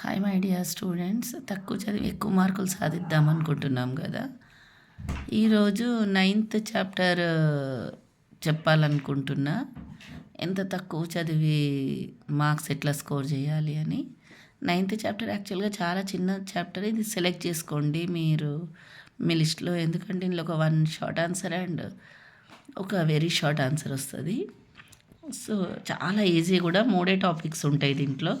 Hi my dear students తక్కువ చదివి ఎక్కువ మార్కులు సాధిద్దాం అనుకుంటున్నాం కదా ఈరోజు నైన్త్ చాప్టర్ చెప్పాలనుకుంటున్నా. ఎంత తక్కువ చదివి మార్క్స్ ఎట్లా స్కోర్ చేయాలి అని. నైన్త్ చాప్టర్ యాక్చువల్గా చాలా చిన్న చాప్టర్ ఇది సెలెక్ట్ చేసుకోండి మీరు. మీ లిస్ట్లో ఎందుకంటే ఇందులో ఒక వన్ షార్ట్ ఆన్సర్ అండ్ ఒక వెరీ షార్ట్ ఆన్సర్ వస్తుంది. సో చాలా ఈజీ కూడా. మూడే టాపిక్స్ ఉంటాయి దీంట్లో.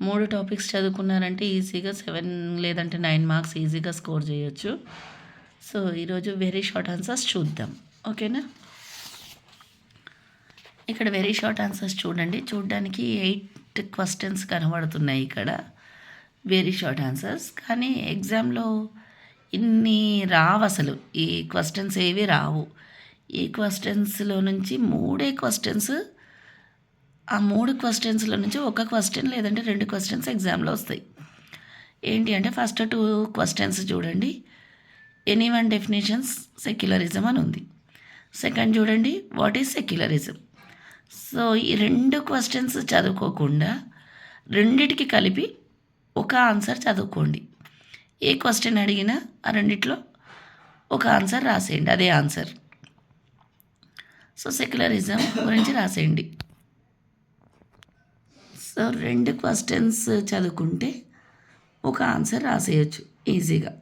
మూడు టాపిక్స్ చదువుకున్నారంటే ఈజీగా సెవెన్ లేదంటే నైన్ మార్క్స్ ఈజీగా స్కోర్ చేయొచ్చు. సో ఈరోజు వెరీ షార్ట్ ఆన్సర్స్ చూద్దాం. ఓకేనా? ఇక్కడ వెరీ షార్ట్ ఆన్సర్స్ చూడండి. చూడడానికి ఎయిట్ క్వశ్చన్స్ కనబడుతున్నాయి ఇక్కడ. Very short answers. కానీ ఎగ్జామ్లో ఇన్ని రావు అసలు. ఈ క్వశ్చన్స్ ఏవి రావు. ఈ క్వశ్చన్స్లో నుంచి మూడే క్వశ్చన్స్ ఆ మూడు క్వశ్చన్స్లో నుంచి ఒక క్వశ్చన్ లేదంటే రెండు క్వశ్చన్స్ ఎగ్జామ్లో వస్తాయి. ఏంటి అంటే ఫస్ట్ టూ క్వశ్చన్స్ చూడండి. ఎనీ వన్ డెఫినేషన్స్ సెక్యులరిజం అని ఉంది. సెకండ్ చూడండి వాట్ ఈజ్ సెక్యులరిజం సో ఈ రెండు క్వశ్చన్స్ చదువుకోకుండా రెండిటికి కలిపి ఒక ఆన్సర్ చదువుకోండి. ఏ క్వశ్చన్ అడిగినా ఆ రెండిట్లో ఒక ఆన్సర్ రాసేయండి అదే ఆన్సర్ సో సెక్యులరిజం గురించి రాసేయండి. సో రెండు క్వశ్చన్స్ చదువుకుంటే ఒక ఆన్సర్ రాసేయచ్చు ఈజీగా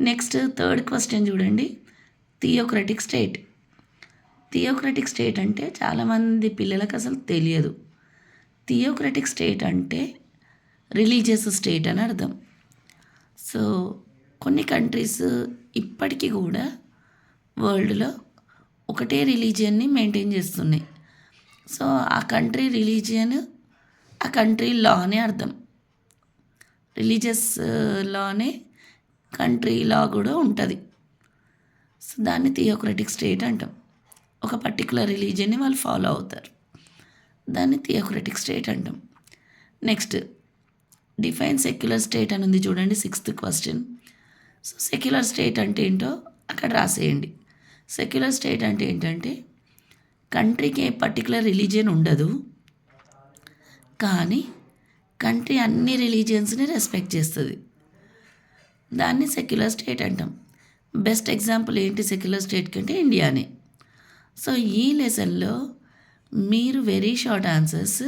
నెక్స్ట్ థర్డ్ క్వశ్చన్ చూడండి. థియోక్రటిక్ స్టేట్ థియోక్రటిక్ స్టేట్ అంటే చాలామంది పిల్లలకు అసలు తెలియదు. థియోక్రటిక్ స్టేట్ అంటే రిలీజియస్ స్టేట్ అని అర్థం. సో కొన్ని కంట్రీస్ ఇప్పటికీ కూడా వరల్డ్లో ఒకటే రిలీజియన్ని మెయింటైన్ చేస్తున్నాయి. సో ఆ కంట్రీ రిలీజియన్ ఆ కంట్రీ లా అని అర్థం. రిలీజియస్ లానే కంట్రీ లా కూడా ఉంటుంది. సో దాన్ని థియోక్రటిక్ స్టేట్ అంటాం. ఒక పర్టికులర్ రిలీజియన్ని వాళ్ళు ఫాలో అవుతారు. దాన్ని థియోక్రటిక్ స్టేట్ అంటాం. నెక్స్ట్ డిఫైన్ సెక్యులర్ స్టేట్ అని ఉంది చూడండి sixth question. So secular state అంటే ఏంటో అక్కడ రాసేయండి. సెక్యులర్ స్టేట్ అంటే ఏంటంటే కంట్రీకి ఏ పర్టికులర్ రిలీజియన్ ఉండదు. కానీ కంట్రీ అన్ని రిలీజియన్స్ని రెస్పెక్ట్ చేస్తుంది. దాన్ని సెక్యులర్ స్టేట్ అంటాం. బెస్ట్ ఎగ్జాంపుల్ ఏంటి సెక్యులర్ స్టేట్ కంటే ఇండియానే. సో ఈ లెసన్లో మీరు వెరీ షార్ట్ ఆన్సర్స్.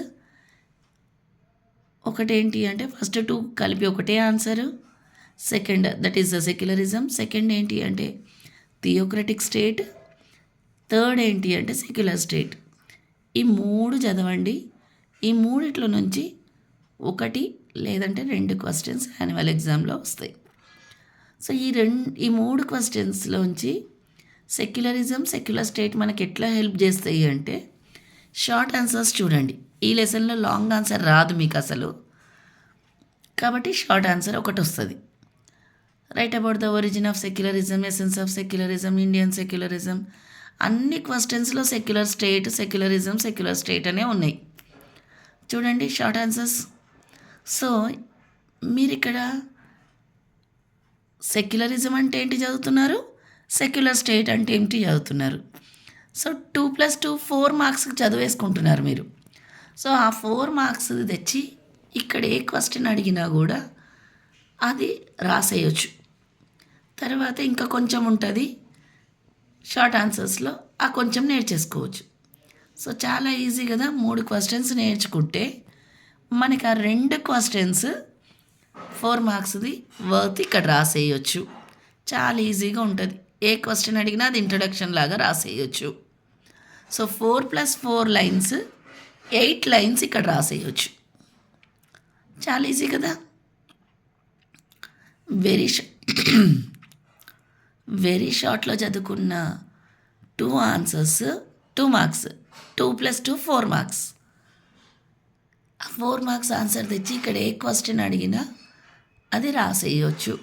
ఒకటేంటి అంటే ఫస్ట్ టూ కలిపి ఒకటే answer. Second that is the secularism. Second ఏంటి అంటే థియోక్రటిక్ స్టేట్. థర్డ్ ఏంటి అంటే సెక్యులర్ స్టేట్. ఈ మూడు చదవండి. ఈ మూడిట్లో నుంచి ఒకటి లేదంటే రెండు క్వశ్చన్స్ యాన్యువల్ ఎగ్జామ్లో వస్తాయి. సో ఈ రెండు ఈ మూడు క్వశ్చన్స్లోంచి సెక్యులరిజం సెక్యులర్ స్టేట్ మనకి ఎట్లా హెల్ప్ చేస్తాయి అంటే షార్ట్ ఆన్సర్స్ చూడండి. ఈ లెసన్లో లాంగ్ ఆన్సర్ రాదు మీకు అసలు. కాబట్టి షార్ట్ ఆన్సర్ ఒకటి వస్తుంది. Right about the origin of secularism essence of secularism Indian secularism అన్ని క్వశ్చన్స్లో secular state secularism secular state అనే ఉన్నాయి. చూడండి షార్ట్ ఆన్సర్స్. సో మీరు ఇక్కడ సెక్యులరిజం అంటే ఏంటి చదువుతున్నారు? సెక్యులర్ స్టేట్ అంటే ఏంటి చదువుతున్నారు? So two plus two four మార్క్స్కి చదివేసుకుంటున్నారు మీరు. సో ఆ ఫోర్ మార్క్స్ తెచ్చి ఇక్కడ ఏ క్వశ్చన్ అడిగినా కూడా అది రాసేయచ్చు. తర్వాత ఇంకా కొంచెం ఉంటుంది షార్ట్ ఆన్సర్స్లో ఆ కొంచెం నేర్చేసుకోవచ్చు. సో చాలా ఈజీ కదా మూడు క్వశ్చన్స్ నేర్చుకుంటే. మనకి ఆ రెండు క్వశ్చన్స్ ఫోర్ మార్క్స్ది వర్త్ ఇక్కడ రాసేయచ్చు. చాలా ఈజీగా ఉంటుంది. ఏ క్వశ్చన్ అడిగినా అది ఇంట్రడక్షన్ లాగా రాసేయచ్చు. So four plus four lines eight lines ఇక్కడ రాసేయచ్చు. చాలా ఈజీ కదా? వెరీ వెరీ షార్ట్లో చదువుకున్న two answers two marks two plus two four marks. ఆ ఫోర్ మార్క్స్ ఆన్సర్ తెచ్చి ఇక్కడ ఏ క్వశ్చన్ అడిగినా అది రాసేయచ్చు.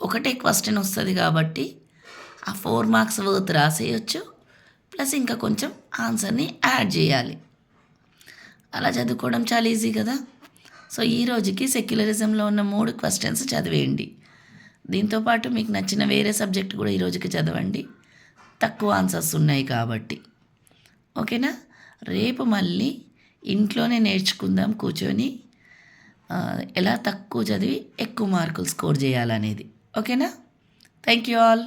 ఒకటే క్వశ్చన్ వస్తుంది కాబట్టి ఆ ఫోర్ మార్క్స్ వర్త్ రాసేయచ్చు. ప్లస్ ఇంకా కొంచెం ఆన్సర్ని యాడ్ చేయాలి. అలా చదువుకోవడం చాలా ఈజీ కదా. సో ఈ రోజుకి సెక్యులరిజంలో ఉన్న మూడు క్వశ్చన్స్ చదివేయండి. దీంతోపాటు మీకు నచ్చిన వేరే సబ్జెక్ట్ కూడా ఈ రోజుకి చదవండి. తక్కువ ఆన్సర్స్ ఉన్నాయి కాబట్టి. ఓకేనా? రేపు మళ్ళీ ఇంట్లోనే నేర్చుకుందాం కూర్చొని. ఎలా తక్కువ చదివి ఎక్కువ మార్కులు స్కోర్ చేయాలనేది. ఓకేనా? Thank you all.